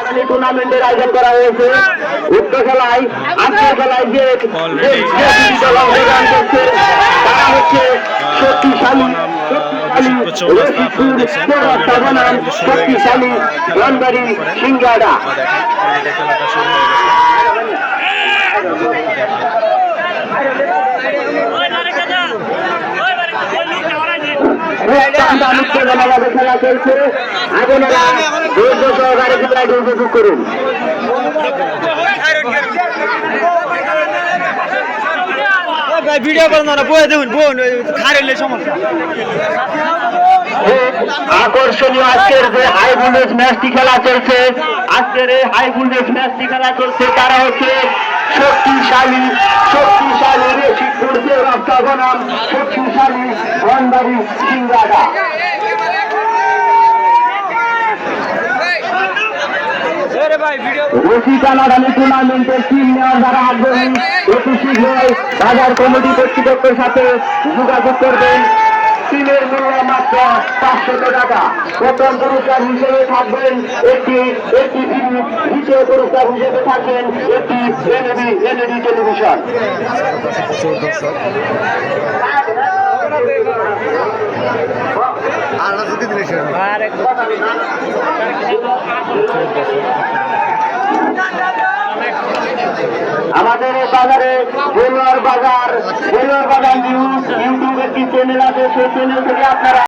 আগামী টুর্নামেন্টের আয়োজন করা হয়েছে। উক্ত খেলায় আজকের খেলায় যে দল অংশগ্রহণ করছে তারা হচ্ছে শক্তিশালী শক্তিশালী বনাম সিংগাড়া খেলা চলছে। ধৈর্য সহকারে খেলাটি উপভোগ করুন। ভিডিও করুন না বয়ে দেখুন বোন খারেলে সমস্যা। আকর্ষণীয় আজকের যে হাই ভোল্টেজ ম্যাচটি খেলা চলছে আজকের এই হাই ভোল্টেজ ম্যাচটি খেলা চলছে তারা হচ্ছে শক্তিশালী শক্তিশালী রাস্তা বনাম শক্তিশালী সিংগাড়া ভাই ভিডিও রশি টানাটানি টুর্নামেন্টের টিম নেওয়ার যারা আগ্রহী। অতি শীঘ্রই বাজার কমিটি কর্তৃপক্ষের সাথে যোগাযোগ করবেন টিমের মূল্য মাত্র পাঁচশত টাকা। প্রথম পুরস্কার হিসেবে থাকবেন একটি একটি টিভি দ্বিতীয় পুরস্কার হিসেবে থাকবেন একটি এলইডি এলইডি টেলিভিশন দর্শক আমাদের এই বাজারে বেলুয়ার বাজার বেলুয়ার বাজার নিউজ ইউটিউবের কি চ্যানেল আছে সেই চ্যানেল থেকে আপনারা